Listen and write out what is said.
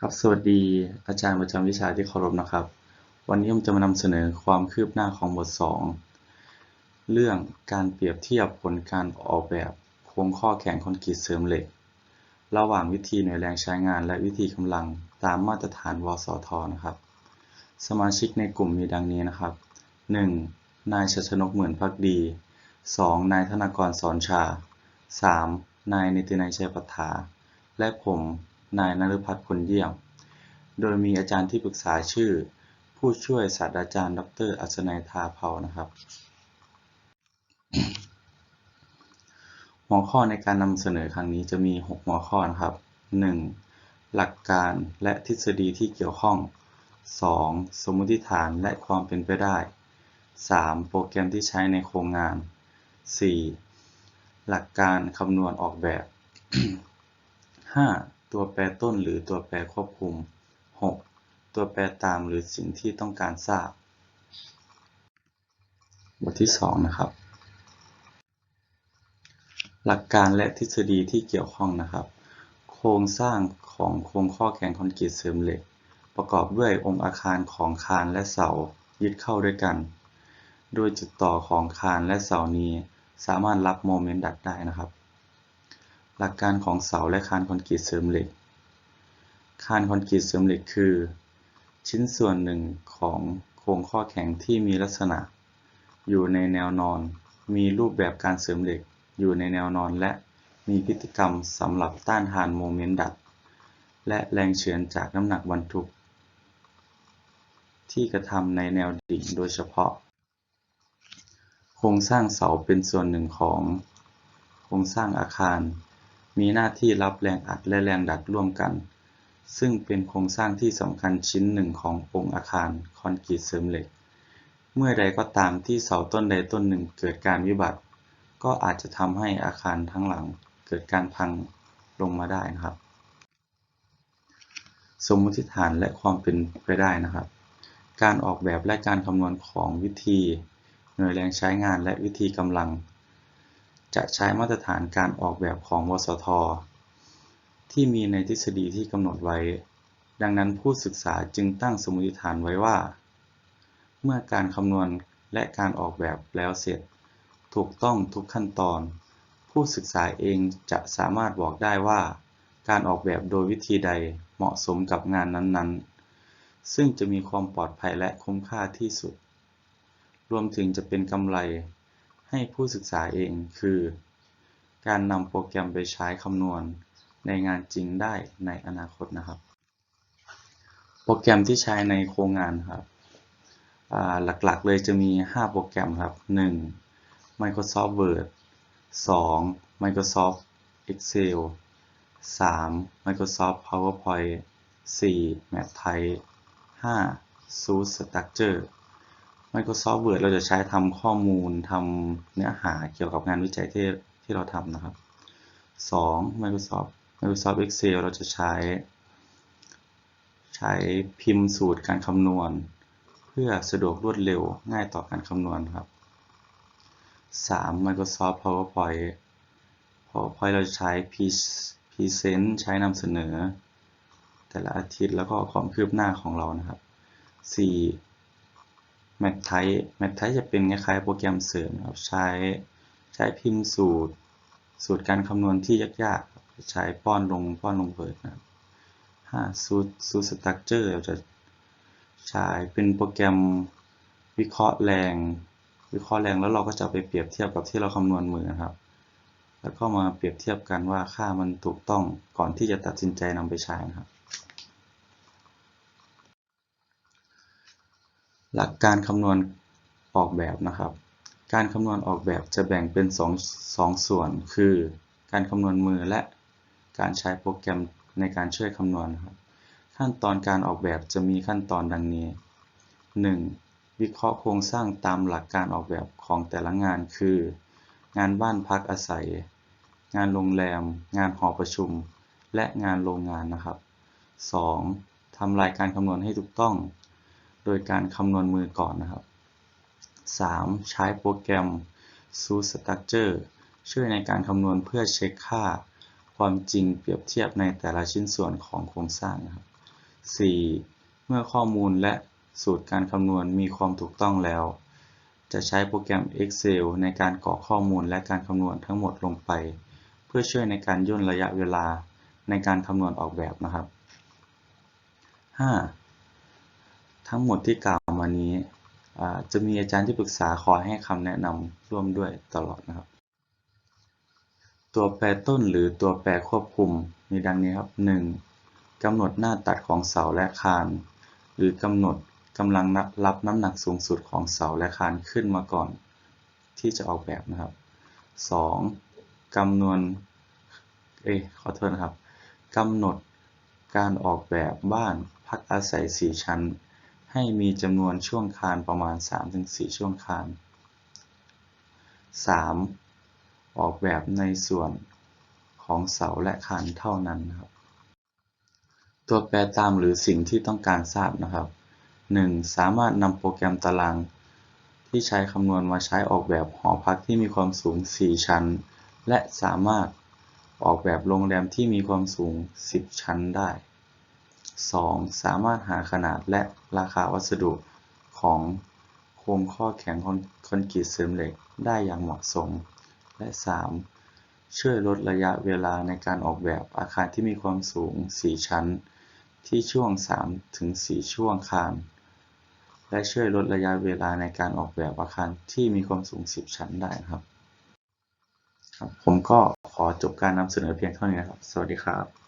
ครับสวัสดีอาจารย์ประจำวิชาที่เคารพนะครับ วันนี้ผมจะมานำเสนอความคืบหน้าของบท 2 เรื่องการเปรียบเทียบผลการออกแบบโครงข้อแข็งคอนกรีตเสริมเหล็ก ระหว่างวิธีหน่วยแรงใช้งานและวิธีกำลังตามมาตรฐานวสทนะครับ สมาชิกในกลุ่มมีดังนี้นะครับ 1. นายชัชนกเหมือนพักดี 2. นายธนากรสอนชา 3. นายนิตินัยชัยปัฏฐา และผม นายนฤพัฒน์พลเยี่ยม โดยมีอาจารย์ที่ปรึกษาชื่อ ผู้ช่วยศาสตราจารย์ ดร อัศนัยทาเภานะครับ หัวข้อในการนำเสนอครั้งนี้จะมี 6 หัวข้อนะครับ 1. หลักการและทฤษฎีที่เกี่ยวข้อง 2. สมมติฐานและความเป็นไปได้ 3. โปรแกรมที่ใช้ในโครงงาน 4. หลักการคำนวณออกแบบ 5. ตัวแปรต้นหรือตัวแปรควบคุม 6. ตัวแปรตามหรือสิ่งที่ต้องการทราบ บทที่ 2 นะครับ หลักการและทฤษฎีที่เกี่ยวข้องนะครับ โครงสร้างของโครงข้อแข็งคอนกรีตเสริมเหล็ก ประกอบด้วยองค์อาคารของคานและเสายึดเข้าด้วยกัน โดยจุดต่อของคานและเสานี้ สามารถรับโมเมนต์ดัดได้นะครับ หลักการของเสาและคานคอนกรีตเสริมเหล็ก คานคอนกรีตเสริมเหล็กคือ ชิ้นส่วนหนึ่งของโครงข้อแข็งที่มีลักษณะ อยู่ในแนวนอน มีรูปแบบการเสริมเหล็ก อยู่ในแนวนอนและมีพฤติกรรมสำหรับต้านทานโมเมนต์ดัด และแรงเฉือนจากน้ำหนักบรรทุก ที่กระทำในแนวดิ่งโดยเฉพาะ โครงสร้างเสาเป็นส่วนหนึ่งของ โครงสร้างอาคาร มีหน้าที่รับแรงอัดและแรงดัดร่วมกัน ซึ่งเป็นโครงสร้างที่สำคัญชิ้นหนึ่งขององค์อาคารคอนกรีตเสริมเหล็ก เมื่อใดก็ตามที่เสาต้นใดต้นหนึ่งเกิดการวิบัติ ก็อาจจะทำให้อาคารทั้งหลังเกิดการพังลงมาได้นะครับ สมมติฐานและความเป็นไปได้นะครับ การออกแบบและการคำนวณของวิธี หน่วยแรงใช้งานและวิธีกำลัง จะใช้มาตรฐานการออกแบบของวสท ที่มีในทฤษฎีที่กำหนดไว้ ดังนั้นผู้ศึกษาจึงตั้งสมมติฐานไว้ว่า เมื่อการคำนวณและการออกแบบแล้วเสร็จ ถูกต้องทุกขั้นตอน ผู้ศึกษาเองจะสามารถบอกได้ว่า การออกแบบโดยวิธีใดเหมาะสมกับงานนั้นๆ ซึ่งจะมีความปลอดภัยและคุ้มค่าที่สุด รวมถึงจะเป็นกำไร ให้ผู้ศึกษาเอง คือ การนำโปรแกรมไปใช้คำนวณในงานจริงได้ในอนาคตนะครับ โปรแกรมที่ใช้ในโครงงานครับหลักๆเลยจะมี 5 โปรแกรมครับ 1. Microsoft Word 2. Microsoft Excel 3. Microsoft PowerPoint 4. Mathtype 5. Suite Structure Microsoft Word เราจะใช้ทำข้อมูลทำเนื้อหาเกี่ยวกับงานวิจัยที่ที่เราทำนะครับ 2. Microsoft Microsoft Excel เราจะใช้ ใช้พิมพ์สูตรการคำนวณ เพื่อสะดวกรวดเร็วง่ายต่อการคำนวณครับ 3. Microsoft PowerPoint PowerPoint เราจะใช้ Present ใช้นำเสนอ แต่ละอาทิตย์แล้วก็ความคืบหน้าของเรานะครับ 4. M a t t y p e m a t t y p e จะเป็นคล้ายๆโปรแกรมเสริมครับใช้ใช้พิมพ์สูตร สูตรการคำนวณที่ยากๆ ใช้ป้อนลงป้อนลงเวิร์ดนะครับ 5. Suite Suite Structure เราจะใช้เป็นโปรแกรมวิเคราะห์แรง วิเคราะห์แรงแล้วเราก็จะไปเปรียบเทียบกับที่เราคำนวณมือนะครับ แล้วก็มาเปรียบเทียบกันว่าค่ามันถูกต้องก่อนที่จะตัดสินใจนำไปใช้นะครับ หลักการคำนวณออกแบบนะครับ การคำนวณออกแบบจะแบ่งเป็น2 2ส่วน คือ การคำนวณมือและการใช้โปรแกรมในการช่วยคำนวณครับ ขั้นตอนการออกแบบจะมีขั้นตอนดังนี้ 1. วิเคราะห์โครงสร้างตามหลักการออกแบบของแต่ละงาน คือ งานบ้านพักอาศัย งานโรงแรม งานหอประชุม และงานโรงงานนะครับ 2. ทำรายการคำนวณให้ถูกต้อง โดยการคำนวณมือก่อนนะครับ 3. ใช้โปรแกรม s u Structure ช่วยในการคำนวณเพื่อเช็คค่า ความจริงเปรียบเทียบในแต่ละชิ้นส่วนของโครงสร้างนะครับ 4. เมื่อข้อมูลและสูตรการคำนวณมีความถูกต้องแล้ว จะใช้โปรแกรม Excel ในการกรอกข้อมูลและการคำนวณทั้งหมดลงไป เพื่อช่วยในการย่นระยะเวลาในการคำนวณออกแบบนะครับ 5. ทั้งหมดที่กล่าวมานี้จะมีอาจารย์ที่ปรึกษาคอยให้คำแนะนำร่วมด้วยตลอดนะครับ ตัวแปรต้นหรือตัวแปรควบคุมมีดังนี้ครับ 1. กำหนดหน้าตัดของเสาและคาน หรือกำหนดกำลังรับน้ำหนักสูงสุดของเสาและคานขึ้นมาก่อน ที่จะออกแบบนะครับ 2. กำนวนเอ้ขอโทษนะครับกำหนดการออกแบบบ้านพักอาศัย 4 ชั้น ให้มีจำนวนช่วงคานประมาณ 3-4 ช่วงคาน 3. ออกแบบในส่วนของเสาและคานเท่านั้นนะครับ ตัวแปรตามหรือสิ่งที่ต้องการทราบนะครับ 1. สามารถนำโปรแกรมตาราง ที่ใช้คำนวณมาใช้ออกแบบหอพักที่มีความสูง 4 ชั้น และสามารถออกแบบโรงแรมที่มีความสูง 10 ชั้นได้ 2. สามารถหาขนาดและราคาวัสดุของโครงข้อแข็งคอนกรีตเสริมเหล็กได้อย่างเหมาะสม และ 3. ช่วยลดระยะเวลาในการออกแบบอาคารที่มีความสูง 4 ชั้น ที่ช่วง3-4ช่วงคาน และช่วยลดระยะเวลาในการออกแบบอาคารที่มีความสูง 10 ชั้นได้นะครับ ผมก็ขอจบการนำเสนอเพียงเท่านี้นะครับ สวัสดีครับ